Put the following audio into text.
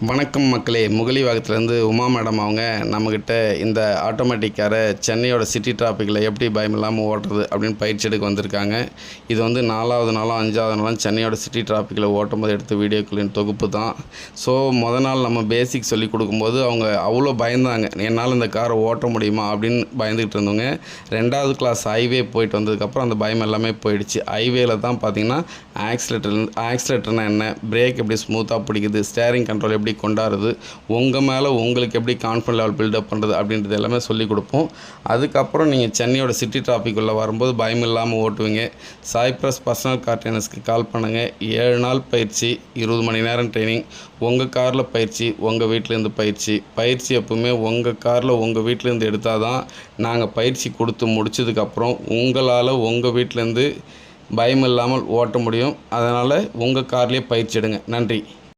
வணக்கம் மக்களே. முகலிவாகத்துலேருந்து உமா மேடம் அவங்க நம்மக்கிட்ட இந்த ஆட்டோமேட்டிக் காரை சென்னையோட சிட்டி டிராஃபிக்கில் எப்படி பயம் இல்லாமல் ஓட்டுறது அப்படின்னு பயிற்சி எடுக்க வந்திருக்காங்க. இது வந்து நாலாவது நாளும் அஞ்சாவது நாளும் சென்னையோட சிட்டி டிராஃபிக்கில் ஓட்டும் போது எடுத்த வீடியோக்களின் தொகுப்பு தான். ஸோ முத நாள் நம்ம பேசிக் சொல்லி கொடுக்கும்போது அவங்க அவ்வளோ பயந்தாங்க. என்னால் இந்த காரை ஓட்ட முடியுமா அப்படின்னு பயந்துக்கிட்டு இருந்தவங்க. ரெண்டாவது கிளாஸ் ஹைவே போயிட்டு வந்ததுக்கப்புறம் அந்த பயம் எல்லாமே போயிடுச்சு. ஹைவேல தான் பார்த்தீங்கன்னா ஆக்சிலேட்டர் ஆக்சிலேட்டர்னால் என்ன? பிரேக் எப்படி ஸ்மூத்தாக பிடிக்குது? ஸ்டேரிங் கண்ட்ரோல் எப்படி கொண்டாடுறது உங்கள் மேலே உங்களுக்கு எப்படி கான்ஃபிடன்ட் லெவல் பில்டப் பண்ணுறது அப்படின்றது எல்லாமே சொல்லிக் கொடுப்போம். அதுக்கப்புறம் நீங்கள் சென்னையோட சிட்டி டிராஃபிக் உள்ள வரும்போது பயம் இல்லாமல் ஓட்டுவீங்க. சாய்ப்ரஸ் பர்சனல் கார் ட்ரைனர்ஸ்க்கு கால் பண்ணுங்கள் ஏழு நாள் பயிற்சி இருபது மணி நேரம் ட்ரைனிங் உங்கள் காரில் பயிற்சி உங்கள் வீட்டிலேருந்து பயிற்சி. பயிற்சி எப்பவுமே உங்கள் காரில் உங்கள் வீட்டிலேருந்து எடுத்தால் தான் நாங்கள் பயிற்சி கொடுத்து முடிச்சதுக்கப்புறம் உங்களால் உங்கள் வீட்டிலேருந்து பயம் இல்லாமல் ஓட்ட முடியும். அதனால் உங்கள் கார்லேயே பயிற்சி எடுங்க. நன்றி.